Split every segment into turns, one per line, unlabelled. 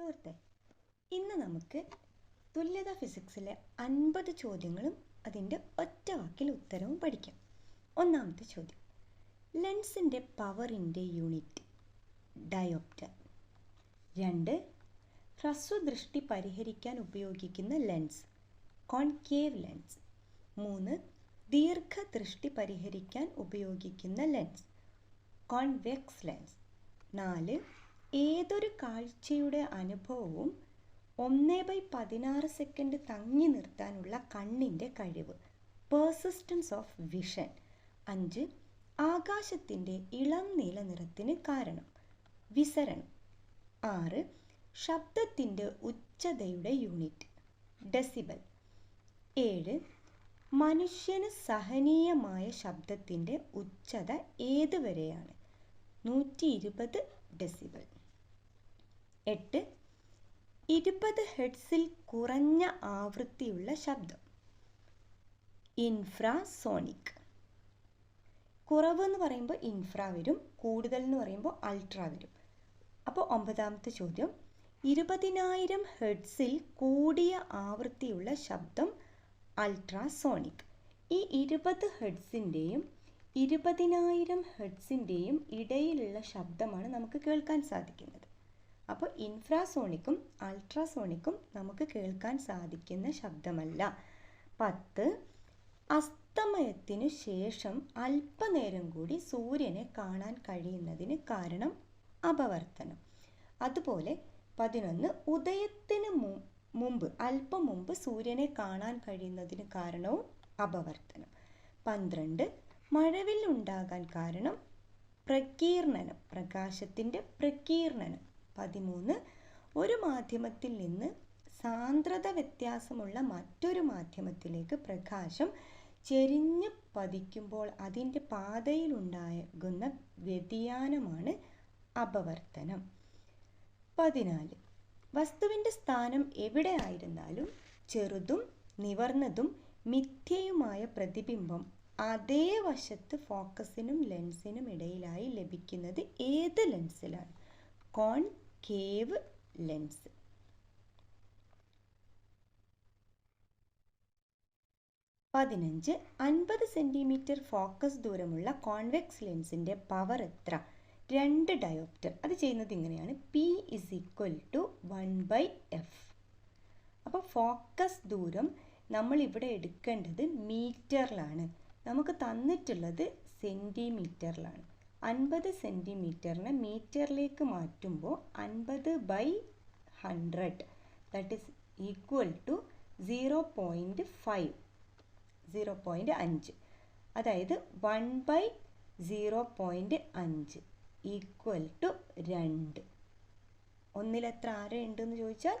സുഹൃത്തെ ഇന്ന് നമുക്ക് തുല്യത ഫിസിക്സിലെ അൻപത് ചോദ്യങ്ങളും അതിന്റെ ഒറ്റ വാക്കിൽ ഉത്തരവും പഠിക്കാം. ഒന്നാമത്തെ ചോദ്യം. ലെൻസിന്റെ പവറിന്റെ യൂണിറ്റ് ഡയോപ്റ്റർ. രണ്ട്. ഹ്രസ്വദൃഷ്ടി പരിഹരിക്കാൻ ഉപയോഗിക്കുന്ന ലെൻസ് കോൺകേവ് ലെൻസ്. മൂന്ന്. ദീർഘദൃഷ്ടി പരിഹരിക്കാൻ ഉപയോഗിക്കുന്ന ലെൻസ് കോൺവെക്സ് ലെൻസ്. നാല്. ഏതൊരു കാഴ്ചയുടെ അനുഭവവും ഒന്ന് ബൈ പതിനാറ് സെക്കൻഡ് തങ്ങി നിർത്താനുള്ള കണ്ണിന്റെ കഴിവ്. പേഴ്സിസ്റ്റൻസ് ഓഫ് വിഷൻ അഞ്ച് ആകാശത്തിന്റെ ഇളം നീല നിറത്തിന് കാരണം. വിസരണം. ആറ് ശബ്ദത്തിന്റെ ഉച്ചതയുടെ യൂണിറ്റ് ഡെസിബൽ ഏഴ് മനുഷ്യന് സഹനീയമായ ശബ്ദത്തിന്റെ ഉച്ചത ഏതുവരെയാണ്? നൂറ്റി ഇരുപത് ഡെസിബൽ എട്ട്. ഇരുപത് ഹെഡ്സിൽ കുറഞ്ഞ ആവൃത്തിയുള്ള ശബ്ദം. ഇൻഫ്രാസോണിക്. കുറവ് എന്ന് പറയുമ്പോൾ ഇൻഫ്ര വരും കൂടുതൽ എന്ന് പറയുമ്പോൾ അൾട്ര വരും. അപ്പോൾ ഒമ്പതാമത്തെ ചോദ്യം. ഇരുപതിനായിരം ഹെഡ്സിൽ കൂടിയ ആവൃത്തിയുള്ള ശബ്ദം അൾട്രാസോണിക്. ഈ ഇരുപത് ഹെഡ്സിന്റെയും ഇരുപതിനായിരം ഹെഡ്സിന്റെയും ഇടയിലുള്ള ശബ്ദമാണ് നമുക്ക് കേൾക്കാൻ സാധിക്കുന്നത്. അപ്പോൾ ഇൻഫ്രാസോണിക്കും അൾട്രാസോണിക്കും നമുക്ക് കേൾക്കാൻ സാധിക്കുന്ന ശബ്ദമല്ല. പത്ത് അസ്തമയത്തിനു ശേഷം അല്പനേരം കൂടി സൂര്യനെ കാണാൻ കഴിയുന്നതിന് കാരണം അപവർത്തനം. അതുപോലെ പതിനൊന്ന് ഉദയത്തിന് മുമ്പ് അല്പം മുമ്പ് സൂര്യനെ കാണാൻ കഴിയുന്നതിന് കാരണവും അപവർത്തനം. പന്ത്രണ്ട് മഴവിൽ ഉണ്ടാകാൻ കാരണം പ്രകീർണനം പ്രകാശത്തിന്റെ പ്രകീർണനം. പതിമൂന്ന്. ഒരു മാധ്യമത്തിൽ നിന്ന് സാന്ദ്രത വ്യത്യാസമുള്ള മറ്റൊരു മാധ്യമത്തിലേക്ക് പ്രകാശം ചെരിഞ്ഞ് പതിക്കുമ്പോൾ അതിന്റെ പാതയിലുണ്ടാകുന്ന വ്യതിയാനമാണ് അപവർത്തനം. പതിനാല്. വസ്തുവിന്റെ സ്ഥാനം എവിടെ ആയിരുന്നാലും ചെറുതും നിവർന്നതും മിഥ്യയുമായ പ്രതിബിംബം അതേ വശത്ത് ഫോക്കസിനും ലെൻസിനും ഇടയിലായി ലഭിക്കുന്നത് ഏത് ലെൻസിലാണ്? കോൺകേവ് ലെൻസ് പതിനഞ്ച് അൻപത് സെന്റിമീറ്റർ ഫോക്കസ് ദൂരമുള്ള കോൺവെക്സ് ലെൻസിന്റെ പവർ എത്ര? രണ്ട് ഡയോപ്റ്റർ അത് ചെയ്യുന്നത് ഇങ്ങനെയാണ്. P is equal to one by F അപ്പോൾ ഫോക്കസ് ദൂരം നമ്മൾ ഇവിടെ എടുക്കേണ്ടത് മീറ്ററിലാണ് നമുക്ക് തന്നിട്ടുള്ളത് സെന്റിമീറ്ററിലാണ് അൻപത് സെന്റിമീറ്ററിനെ മീറ്ററിലേക്ക് മാറ്റുമ്പോൾ അൻപത് by hundred that is equal to zero point five zero point അഞ്ച്. അതായത് വൺ ബൈ സീറോ പോയിന്റ് അഞ്ച് ഈക്വൽ ടു രണ്ട്. ഒന്നിലെത്ര ആര ഉണ്ടെന്ന് ചോദിച്ചാൽ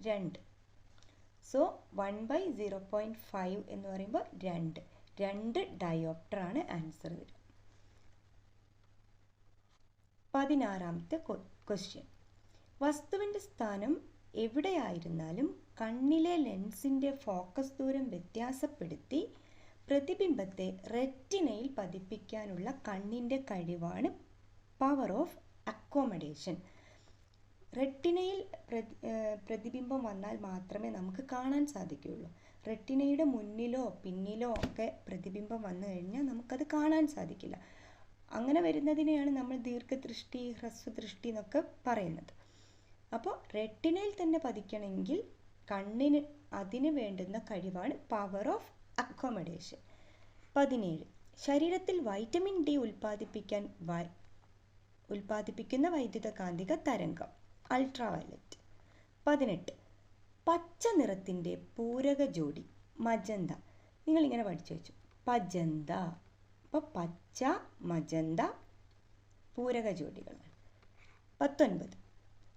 രണ്ട്. So one by zero point five എന്ന് പറയുമ്പോൾ രണ്ട്. രണ്ട് ഡയോപ്റ്ററാണ് ആൻസർ വരിക. പതിനാറാമത്തെ ക്വസ്റ്റ്യൻ വസ്തുവിന്റെ സ്ഥാനം എവിടെയായിരുന്നാലും കണ്ണിലെ ലെൻസിന്റെ ഫോക്കസ് ദൂരം വ്യത്യാസപ്പെടുത്തി പ്രതിബിംബത്തെ റെറ്റിനയിൽ പതിപ്പിക്കാനുള്ള കണ്ണിന്റെ കഴിവാണ് പവർ ഓഫ് അക്കോമഡേഷൻ റെറ്റിനയിൽ പ്രതിബിംബം വന്നാൽ മാത്രമേ നമുക്ക് കാണാൻ സാധിക്കുകയുള്ളൂ. റെറ്റിനയുടെ മുന്നിലോ പിന്നിലോ ഒക്കെ പ്രതിബിംബം വന്നു കഴിഞ്ഞാൽ നമുക്കത് കാണാൻ സാധിക്കില്ല. അങ്ങനെ വരുന്നതിനെയാണ് നമ്മൾ ദീർഘദൃഷ്ടി ഹ്രസ്വദൃഷ്ടി എന്നൊക്കെ പറയുന്നത്. അപ്പോൾ റെറ്റിനയിൽ തന്നെ പതിക്കണമെങ്കിൽ കണ്ണിന് അതിന് വേണ്ടുന്ന കഴിവാണ് പവർ ഓഫ് അക്കോമഡേഷൻ പതിനേഴ് ശരീരത്തിൽ വൈറ്റമിൻ ഡി ഉൽപ്പാദിപ്പിക്കാൻ വൈ ഉൽപ്പാദിപ്പിക്കുന്ന വൈദ്യുതകാന്തിക തരംഗം അൾട്രാവയലറ്റ് പതിനെട്ട് പച്ച നിറത്തിന്റെ പൂരക ജോഡി മജന്ത. നിങ്ങളിങ്ങനെ പഠിച്ചു വെച്ചു. പജന്ത. അപ്പോൾ പച്ച മജന്ത പൂരക ജോഡികളാണ് പത്തൊൻപത്.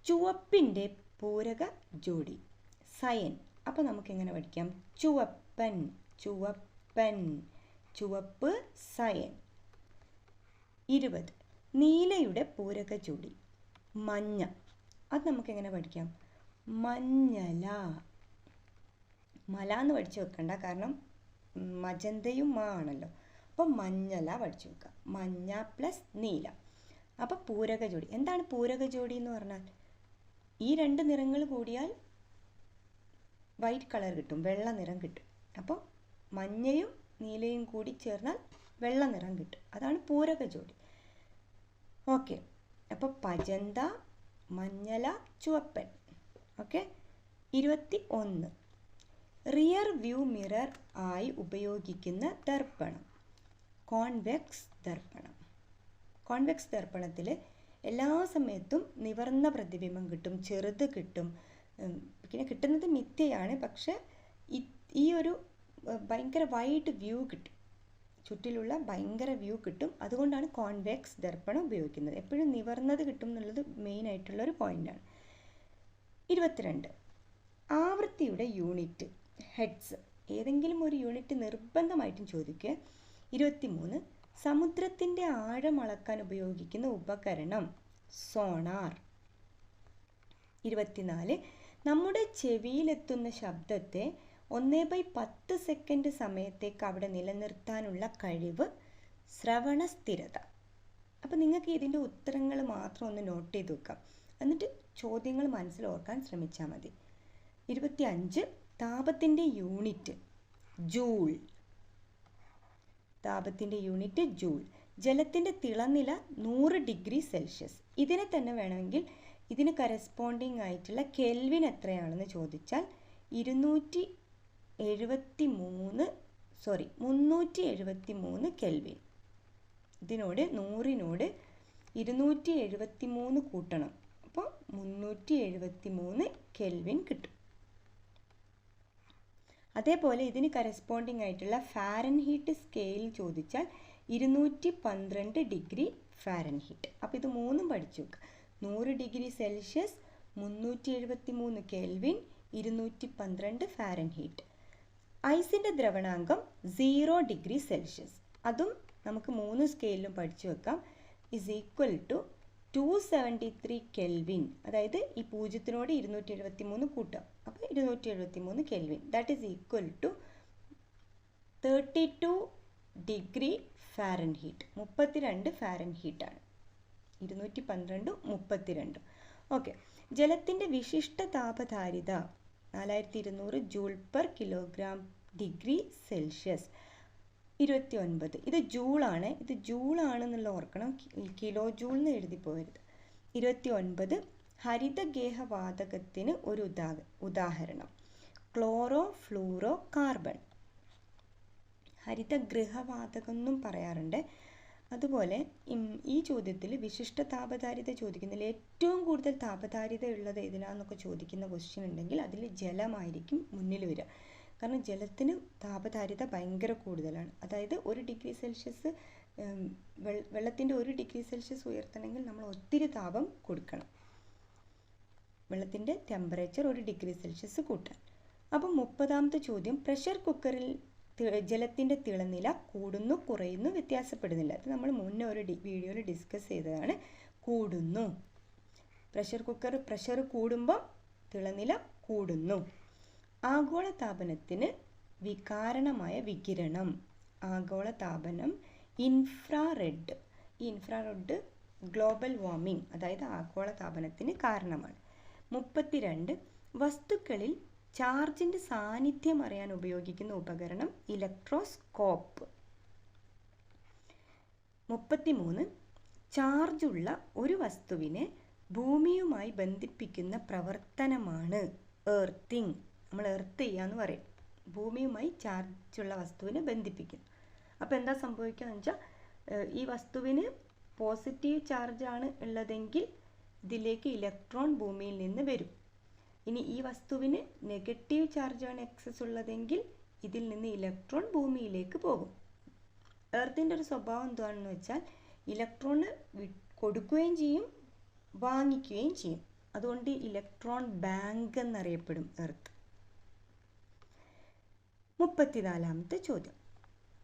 ചുവപ്പിന്റെ പൂരക ജോഡി. സയൻ. അപ്പോൾ നമുക്കെങ്ങനെ പഠിക്കാം? ചുവപ്പൻ ചുവപ്പൻ ചുവപ്പ് സയൻ. ഇരുപത്. നീലയുടെ പൂരക ജോഡി. മഞ്ഞ. അത് നമുക്കെങ്ങനെ പഠിക്കാം? മഞ്ഞല. മല എന്ന് പഠിച്ചു വെക്കണ്ട. കാരണം മജന്തയും മാ ആണല്ലോ. അപ്പോൾ മഞ്ഞല പഠിച്ചു വെക്കുക. മഞ്ഞ പ്ലസ് നീല. അപ്പം പൂരക ജോഡി എന്താണ് പൂരക ജോഡി എന്ന് പറഞ്ഞാൽ? ഈ രണ്ട് നിറങ്ങൾ കൂടിയാൽ വൈറ്റ് കളർ കിട്ടും വെള്ള നിറം കിട്ടും. അപ്പോൾ മഞ്ഞയും നീലയും കൂടി ചേർന്നാൽ വെള്ള നിറം കിട്ടും. അതാണ് പൂരക ജോഡി ഓക്കെ. അപ്പോൾ പജന്ത മഞ്ഞല ചുവപ്പൻ. ഓക്കെ. ഇരുപത്തി ഒന്ന് റിയർ വ്യൂ മിറർ ആയി ഉപയോഗിക്കുന്ന ദർപ്പണം. കോൺവെക്സ് ദർപ്പണം. കോൺവെക്സ് ദർപ്പണത്തിൽ എല്ലാ സമയത്തും നിവർന്ന പ്രതിബിംബം കിട്ടും ചെറുത് കിട്ടും. പിന്നെ കിട്ടുന്നത് മിഥ്യയാണ്. പക്ഷെ ഈ ഒരു ഭയങ്കര വൈഡ് വ്യൂ കിട്ടും. ചുറ്റിലുള്ള ഭയങ്കര വ്യൂ കിട്ടും. അതുകൊണ്ടാണ് കോൺവെക്സ് ദർപ്പണം ഉപയോഗിക്കുന്നത്. എപ്പോഴും നിവർന്നത് കിട്ടും എന്നുള്ളത് മെയിൻ ആയിട്ടുള്ള ഒരു പോയിന്റാണ് ഇരുപത്തിരണ്ട്. ആവൃത്തിയുടെ യൂണിറ്റ് ഹെഡ്സ്. ഏതെങ്കിലും ഒരു യൂണിറ്റ് നിർബന്ധമായിട്ടും ചോദിക്കുക. ഇരുപത്തിമൂന്ന്. സമുദ്രത്തിന്റെ ആഴം അളക്കാൻ ഉപയോഗിക്കുന്ന ഉപകരണം സോണാർ. ഇരുപത്തിനാല്. നമ്മുടെ ചെവിയിലെത്തുന്ന ശബ്ദത്തെ ഒന്നേ ബൈ പത്ത് സെക്കൻഡ് സമയത്തേക്ക് അവിടെ നിലനിർത്താനുള്ള കഴിവ് ശ്രവണ സ്ഥിരത. അപ്പം നിങ്ങൾക്ക് ഇതിന്റെ ഉത്തരങ്ങൾ മാത്രം ഒന്ന് നോട്ട് ചെയ്ത് വെക്കാം. എന്നിട്ട് ചോദ്യങ്ങൾ മനസ്സിൽ ഓർക്കാൻ ശ്രമിച്ചാൽ മതി. ഇരുപത്തി അഞ്ച് താപത്തിന്റെ യൂണിറ്റ് ജൂൾ. താപത്തിന്റെ യൂണിറ്റ് ജൂൾ. ജലത്തിന്റെ തിളനില നൂറ് ഡിഗ്രി സെൽഷ്യസ്. ഇതിനെ തന്നെ വേണമെങ്കിൽ ഇതിന് കറസ്പോണ്ടിങ് ആയിട്ടുള്ള കെൽവിൻ എത്രയാണെന്ന് ചോദിച്ചാൽ ഇരുന്നൂറ്റി എഴുപത്തി മൂന്ന് സോറി മുന്നൂറ്റി എഴുപത്തി മൂന്ന് കെൽവിൻ. ഇതിനോട് നൂറിനോട് ഇരുന്നൂറ്റി എഴുപത്തി മൂന്ന് കൂട്ടണം. അപ്പോൾ മുന്നൂറ്റി എഴുപത്തി മൂന്ന് കെൽവിൻ കിട്ടും. അതേപോലെ ഇതിന് കറസ്പോണ്ടിങ് ആയിട്ടുള്ള ഫാരൻ ഹീറ്റ് സ്കെയിൽ ചോദിച്ചാൽ ഇരുന്നൂറ്റി പന്ത്രണ്ട് ഡിഗ്രി ഫാരൻ ഹീറ്റ് അപ്പോൾ ഇത് മൂന്നും പഠിച്ചു നൂറ് ഡിഗ്രി സെൽഷ്യസ് മുന്നൂറ്റി എഴുപത്തി മൂന്ന് കെൽവിൻ ഇരുന്നൂറ്റി പന്ത്രണ്ട് ഫാരൻ ഹീറ്റ് ഐസിന്റെ ദ്രവണാങ്കം സീറോ ഡിഗ്രി സെൽഷ്യസ് അതും നമുക്ക് മൂന്ന് സ്കെയിലും പഠിച്ചു വെക്കാം. Is equal to two seventy three kelvin അതായത് ഈ പൂജ്യത്തിനോട് ഇരുന്നൂറ്റി എഴുപത്തി മൂന്ന് കൂട്ടാം അപ്പോൾ ഇരുന്നൂറ്റി എഴുപത്തി മൂന്ന് kelvin that is equal to thirty two degree Fahrenheit മുപ്പത്തിരണ്ട് ഫാരൻ ഹീറ്റാണ് ഇരുന്നൂറ്റി പന്ത്രണ്ടും മുപ്പത്തിരണ്ട്. ഓക്കെ ജലത്തിന്റെ വിശിഷ്ട താപധാരിത നാലായിരത്തി ഇരുന്നൂറ് joule per kilogram degree Celsius ഇരുപത്തി ഒൻപത് ഇത് ജൂളാണ്. ഇത് ജൂളാണെന്നുള്ള ഓർക്കണം. കിലോ ജൂൾ എന്ന് എഴുതി പോകരുത് ഇരുപത്തി ഒൻപത് ഹരിതഗേഹവാതകത്തിന് ഒരു ഉദാ ഉദാഹരണം. ക്ലോറോ ഫ്ലൂറോ കാർബൺ ഹരിതഗൃഹവാതകം എന്നും പറയാറുണ്ട്. അതുപോലെ ഈ ചോദ്യത്തിൽ വിശിഷ്ട താപധാരിത ചോദിക്കുന്നതിൽ ഏറ്റവും കൂടുതൽ താപധാരിത ഉള്ളത് ഏതിനാന്നൊക്കെ ചോദിക്കുന്ന ക്വസ്റ്റ്യൻ ഉണ്ടെങ്കിൽ അതിൽ ജലമായിരിക്കും മുന്നിൽ വരിക. കാരണം ജലത്തിന് താപധാരിത ഭയങ്കര കൂടുതലാണ്. അതായത് ഒരു ഡിഗ്രി സെൽഷ്യസ് വെള്ളത്തിന്റെ ഒരു ഡിഗ്രി സെൽഷ്യസ് ഉയർത്തണമെങ്കിൽ നമ്മൾ ഒത്തിരി താപം കൊടുക്കണം. വെള്ളത്തിന്റെ ടെമ്പറേച്ചർ ഒരു ഡിഗ്രി സെൽഷ്യസ് കൂട്ടാൻ. അപ്പം മുപ്പതാമത്തെ ചോദ്യം പ്രഷർ കുക്കറിൽ ജലത്തിന്റെ തിളനില കൂടുന്നു കുറയുന്നു വ്യത്യാസപ്പെടുന്നില്ല. അത് നമ്മൾ മുന്നേ ഒരു വീഡിയോയിൽ ഡിസ്കസ് ചെയ്തതാണ്. കൂടുന്നു. പ്രഷർ കുക്കർ പ്രഷർ കൂടുമ്പോൾ തിളനില കൂടുന്നു. ആഗോളതാപനത്തിന് വികാരണമായ വികിരണം. ആഗോളതാപനം ഇൻഫ്രാറെഡ് ഇൻഫ്രാറെഡ് ഗ്ലോബൽ വാർമിംഗ് അതായത് ആഗോളതാപനത്തിന് കാരണമാണ്. മുപ്പത്തിരണ്ട് വസ്തുക്കളിൽ ചാർജിന്റെ സാന്നിധ്യം അറിയാൻ ഉപയോഗിക്കുന്ന ഉപകരണം ഇലക്ട്രോസ്കോപ്പ്. മുപ്പത്തിമൂന്ന് ചാർജുള്ള ഒരു വസ്തുവിനെ ഭൂമിയുമായി ബന്ധിപ്പിക്കുന്ന പ്രവർത്തനമാണ് എർത്തിങ് നമ്മൾ എർത്ത് ചെയ്യാന്ന് പറയും. ഭൂമിയുമായി ചാർജുള്ള വസ്തുവിനെ ബന്ധിപ്പിക്കും. അപ്പോൾ എന്താ സംഭവിക്കുക എന്ന് വെച്ചാൽ ഈ വസ്തുവിന് പോസിറ്റീവ് ചാർജാണ് ഉള്ളതെങ്കിൽ ഇതിലേക്ക് ഇലക്ട്രോൺ ഭൂമിയിൽ നിന്ന് വരും. ഇനി ഈ വസ്തുവിന് നെഗറ്റീവ് ചാർജാണ് എക്സസ് ഉള്ളതെങ്കിൽ ഇതിൽ നിന്ന് ഇലക്ട്രോൺ ഭൂമിയിലേക്ക് പോകും. എർത്തിന്റെ ഒരു സ്വഭാവം എന്താണെന്ന് വെച്ചാൽ ഇലക്ട്രോണ് കൊടുക്കുകയും ചെയ്യും വാങ്ങിക്കുകയും ചെയ്യും. അതുകൊണ്ട് ഇലക്ട്രോൺ ബാങ്ക് എന്നറിയപ്പെടും എർത്ത് മുപ്പത്തിനാലാമത്തെ ചോദ്യം.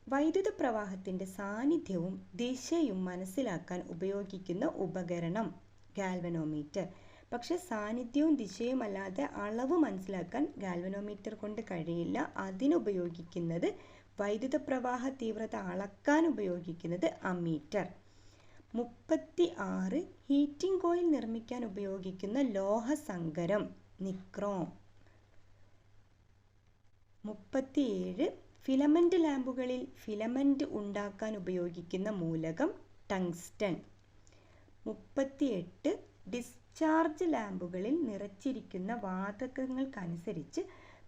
വൈദ്യുത പ്രവാഹത്തിന്റെ സാന്നിധ്യവും ദിശയും മനസ്സിലാക്കാൻ ഉപയോഗിക്കുന്ന ഉപകരണം ഗാൽവനോമീറ്റർ. പക്ഷെ സാന്നിധ്യവും ദിശയും അല്ലാതെ അളവ് മനസ്സിലാക്കാൻ ഗാൽവനോമീറ്റർ കൊണ്ട് കഴിയില്ല. അതിനുപയോഗിക്കുന്നത് വൈദ്യുത പ്രവാഹ തീവ്രത അളക്കാൻ ഉപയോഗിക്കുന്നത് അമീറ്റർ. മുപ്പത്തി ആറ് ഹീറ്റിംഗ് കോയിൽ നിർമ്മിക്കാൻ ഉപയോഗിക്കുന്ന ലോഹസങ്കരം നിക്രോം. മുപ്പത്തിയേഴ് ഫിലമെന്റ് ലാമ്പുകളിൽ ഫിലമെന്റ് ഉണ്ടാക്കാൻ ഉപയോഗിക്കുന്ന മൂലകം ടങ്സ്റ്റൺ. മുപ്പത്തിയെട്ട് ഡിസ്ചാർജ് ലാമ്പുകളിൽ നിറച്ചിരിക്കുന്ന വാതകങ്ങൾക്കനുസരിച്ച്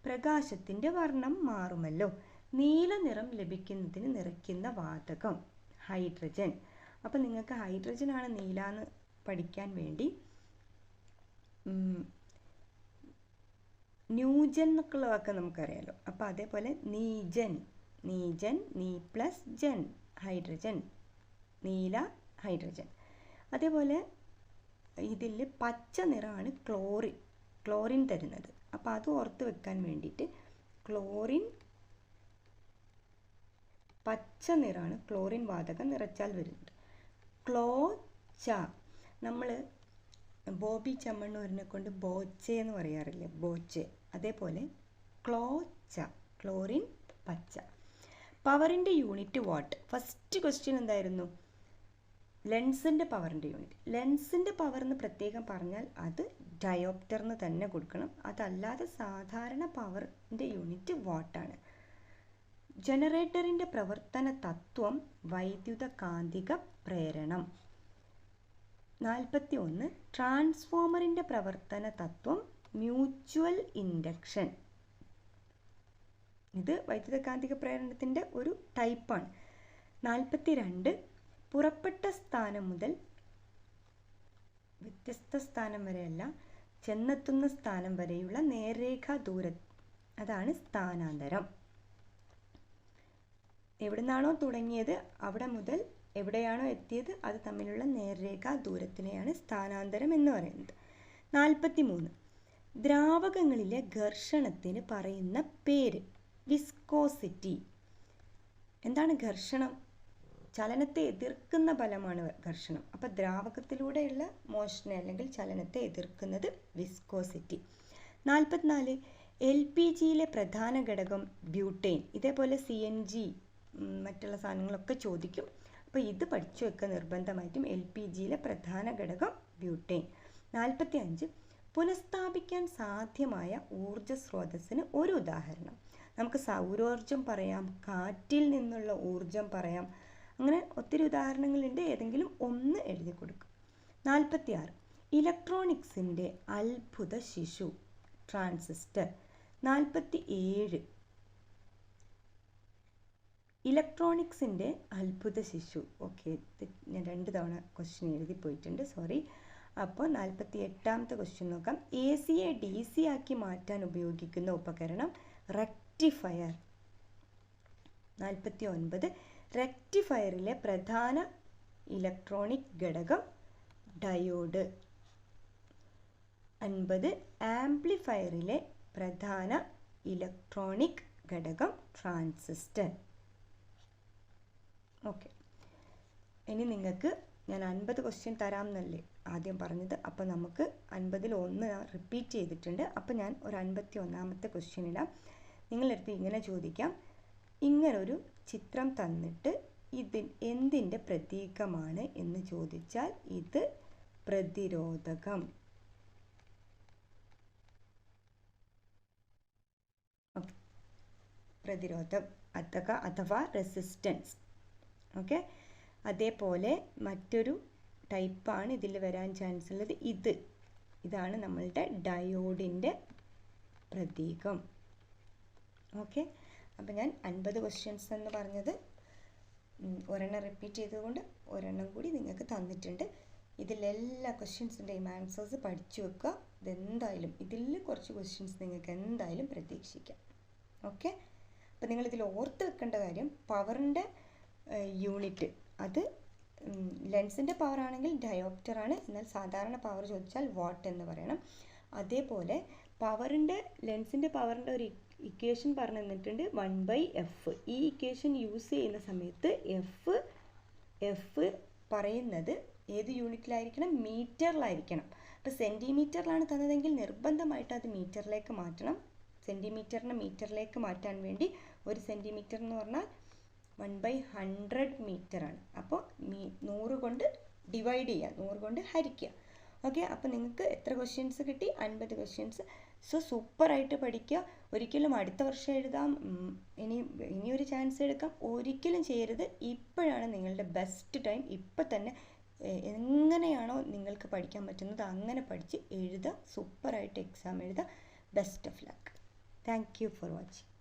പ്രകാശത്തിന്റെ വർണം മാറുമല്ലോ. നീല നിറം ലഭിക്കുന്നതിന് നിറയ്ക്കുന്ന വാതകം ഹൈഡ്രജൻ. അപ്പം നിങ്ങൾക്ക് ഹൈഡ്രജനാണ് നീല എന്ന് പഠിക്കാൻ വേണ്ടി ന്യൂജൻ എന്നൊക്കെയുള്ള വാക്ക് നമുക്കറിയാലോ. അപ്പോൾ അതേപോലെ നീജൻ നീജൻ നീ പ്ലസ് ജൻ ഹൈഡ്രജൻ നീല ഹൈഡ്രജൻ. അതേപോലെ ഇതിൽ പച്ച നിറമാണ് ക്ലോറിൻ ക്ലോറിൻ തരുന്നത്. അപ്പോൾ അത് ഓർത്ത് വെക്കാൻ വേണ്ടിയിട്ട് ക്ലോറിൻ പച്ച നിറമാണ് ക്ലോറിൻ വാതകം നിറച്ചാൽ വരുന്നത്. ച നമ്മൾ ബോബി ചമ്മണ്ണൂരിനെ കൊണ്ട് ബോച്ചെ എന്ന് പറയാറില്ലേ? ബോച്ചെ അതേപോലെ ക്ലോച്ച ക്ലോറിൻ പച്ച. പവറിന്റെ യൂണിറ്റ് വാട്ട്? ഫസ്റ്റ് ക്വസ്റ്റ്യൻ എന്തായിരുന്നു? ലെൻസിന്റെ പവറിന്റെ യൂണിറ്റ്. ലെൻസിന്റെ പവർ എന്ന് പ്രത്യേകം പറഞ്ഞാൽ അത് ഡയോപ്റ്ററിന് തന്നെ കൊടുക്കണം. അതല്ലാതെ സാധാരണ പവറിന്റെ യൂണിറ്റ് വാട്ടാണ് ജനറേറ്ററിന്റെ പ്രവർത്തന തത്വം വൈദ്യുത കാന്തിക പ്രേരണം. നാൽപ്പത്തി ഒന്ന് ട്രാൻസ്ഫോമറിന്റെ പ്രവർത്തന തത്വം മ്യൂച്വൽ ഇൻഡക്ഷൻ. ഇത് വൈദ്യുതകാന്തിക പ്രേരണത്തിന്റെ ഒരു ടൈപ്പാണ്. നാൽപ്പത്തി രണ്ട് പുറപ്പെട്ട സ്ഥാനം മുതൽ വ്യത്യസ്ത സ്ഥാനം വരെയല്ല ചെന്നെത്തുന്ന സ്ഥാനം വരെയുള്ള നേർരേഖാ ദൂര അതാണ് സ്ഥാനാന്തരം. എവിടുന്നാണോ തുടങ്ങിയത് അവിടെ മുതൽ എവിടെയാണോ എത്തിയത് അത് തമ്മിലുള്ള നേർരേഖാ ദൂരത്തിനെയാണ് സ്ഥാനാന്തരം എന്ന് പറയുന്നത്. നാൽപ്പത്തി മൂന്ന് ദ്രാവകങ്ങളിലെ ഘർഷണത്തിന് പറയുന്ന പേര് വിസ്കോസിറ്റി എന്താണ് ഘർഷണം? ചലനത്തെ എതിർക്കുന്ന ബലമാണ് ഘർഷണം. അപ്പോൾ ദ്രാവകത്തിലൂടെയുള്ള മോഷണം അല്ലെങ്കിൽ ചലനത്തെ എതിർക്കുന്നത് വിസ്കോസിറ്റി നാൽപ്പത്തിനാല് എൽ പി ജിയിലെ പ്രധാന ഘടകം ബ്യൂട്ടെയിൻ ഇതേപോലെ സി എൻ ജി മറ്റുള്ള സാധനങ്ങളൊക്കെ ചോദിക്കും. അപ്പോൾ ഇത് പഠിച്ചു വെക്കുക നിർബന്ധമായിട്ടും എൽ പി ജിയിലെ പ്രധാന ഘടകം ബ്യൂട്ടെയിൻ നാൽപ്പത്തി അഞ്ച് പുനഃസ്ഥാപിക്കാൻ സാധ്യമായ ഊർജ സ്രോതസ്സിന് ഒരു ഉദാഹരണം. നമുക്ക് സൗരോർജം പറയാം കാറ്റിൽ നിന്നുള്ള ഊർജം പറയാം. അങ്ങനെ ഒത്തിരി ഉദാഹരണങ്ങളുണ്ട്. ഏതെങ്കിലും ഒന്ന് എഴുതി കൊടുക്കും. നാൽപ്പത്തി ആറ് ഇലക്ട്രോണിക്സിന്റെ അത്ഭുത ശിശു ട്രാൻസിസ്റ്റർ. നാൽപ്പത്തി ഏഴ് ഇലക്ട്രോണിക്സിന്റെ അത്ഭുത ശിശു. ഓക്കെ ഞാൻ രണ്ട് തവണ ക്വസ്റ്റ്യൻ എഴുതി പോയിട്ടുണ്ട് സോറി അപ്പോൾ നാൽപ്പത്തി എട്ടാമത്തെ ക്വസ്റ്റ്യൻ നോക്കാം എ സിയെ ഡി സി ആക്കി മാറ്റാൻ ഉപയോഗിക്കുന്ന ഉപകരണം റെക്റ്റിഫയർ നാൽപ്പത്തി ഒൻപത് റെക്റ്റിഫയറിലെ പ്രധാന ഇലക്ട്രോണിക് ഘടകം ഡയോഡ് അൻപത്. ആംപ്ലിഫയറിലെ പ്രധാന ഇലക്ട്രോണിക് ഘടകം ട്രാൻസിസ്റ്റർ ഓക്കെ ഇനി നിങ്ങൾക്ക് ഞാൻ അൻപത് ക്വസ്റ്റ്യൻ തരാം എന്നല്ലേ? ആദ്യം പറഞ്ഞത്. അപ്പോൾ നമുക്ക് അൻപതിൽ ഒന്ന് റിപ്പീറ്റ് ചെയ്തിട്ടുണ്ട്. അപ്പോൾ ഞാൻ ഒരു അൻപത്തി ഒന്നാമത്തെ ക്വസ്റ്റ്യൻ ഇടാം. നിങ്ങളടുത്ത് ഇങ്ങനെ ചോദിക്കാം. ഇങ്ങനൊരു ചിത്രം തന്നിട്ട് ഇതിൻ എന്തിന്റെ പ്രതീകമാണ് എന്ന് ചോദിച്ചാൽ ഇത് പ്രതിരോധകം. പ്രതിരോധം അഥവാ അഥവാ റെസിസ്റ്റൻസ് ഓക്കെ അതേപോലെ മറ്റൊരു ടൈപ്പാണ് ഇതിൽ വരാൻ ചാൻസ് ഉള്ളത്. ഇത്. ഇതാണ് നമ്മളുടെ ഡയോഡിന്റെ പ്രതീകം. ഓക്കെ അപ്പോൾ ഞാൻ അൻപത് ക്വസ്റ്റ്യൻസ് എന്ന് പറഞ്ഞത് ഒരെണ്ണം റിപ്പീറ്റ് ചെയ്തുകൊണ്ട് ഒരെണ്ണം കൂടി നിങ്ങൾക്ക് തന്നിട്ടുണ്ട്. ഇതിലെല്ലാ ക്വസ്റ്റ്യൻസിന്റെയും ആൻസേഴ്സ് പഠിച്ചു വെക്കുക. ഇതെന്തായാലും ഇതിൽ കുറച്ച് ക്വസ്റ്റ്യൻസ് നിങ്ങൾക്ക് എന്തായാലും പ്രതീക്ഷിക്കാം. ഓക്കെ അപ്പോൾ നിങ്ങളിതിൽ ഓർത്ത് വെക്കേണ്ട കാര്യം പവറിന്റെ യൂണിറ്റ് അത് ലെൻസിന്റെ പവർ ആണെങ്കിൽ ഡയോപ്റ്റർ ആണ്. എന്നാൽ സാധാരണ പവർ ചോദിച്ചാൽ വാട്ട് എന്ന് പറയണം. അതേപോലെ പവറിന്റെ ലെൻസിന്റെ പവറിന്റെ ഒരു ഇക്വേഷൻ പറഞ്ഞു തന്നിട്ടുണ്ട് വൺ ബൈ എഫ് ഈ ഇക്വേഷൻ യൂസ് ചെയ്യുന്ന സമയത്ത് എഫ് എഫ് പറയുന്നത് ഏത് യൂണിറ്റിലായിരിക്കണം മീറ്ററിലായിരിക്കണം അപ്പോൾ സെന്റിമീറ്ററിലാണ് തന്നതെങ്കിൽ നിർബന്ധമായിട്ട് അത് മീറ്ററിലേക്ക് മാറ്റണം. സെന്റിമീറ്ററിനെ മീറ്ററിലേക്ക് മാറ്റാൻ വേണ്ടി ഒരു സെന്റിമീറ്റർ എന്ന് പറഞ്ഞാൽ വൺ ബൈ ഹൺഡ്രഡ് ആണ് അപ്പോൾ മീ നൂറ് കൊണ്ട് ഡിവൈഡ് ചെയ്യുക നൂറ് കൊണ്ട് ഹരിക്കുക. ഓക്കെ? അപ്പോൾ നിങ്ങൾക്ക് എത്ര ക്വസ്റ്റ്യൻസ് കിട്ടി? അൻപത് ക്വസ്റ്റ്യൻസ് സോ സൂപ്പറായിട്ട് പഠിക്കുക. ഒരിക്കലും അടുത്ത വർഷം എഴുതാം. ഇനി ഇനിയൊരു ചാൻസ് എടുക്കാം. ഒരിക്കലും ചെയ്യരുത്. ഇപ്പോഴാണ് നിങ്ങളുടെ ബെസ്റ്റ് ടൈം ഇപ്പം തന്നെ എങ്ങനെയാണോ നിങ്ങൾക്ക് പഠിക്കാൻ പറ്റുന്നത് അങ്ങനെ പഠിച്ച് എഴുതുക. സൂപ്പറായിട്ട് എക്സാം എഴുതുക. Best of luck thank you for watching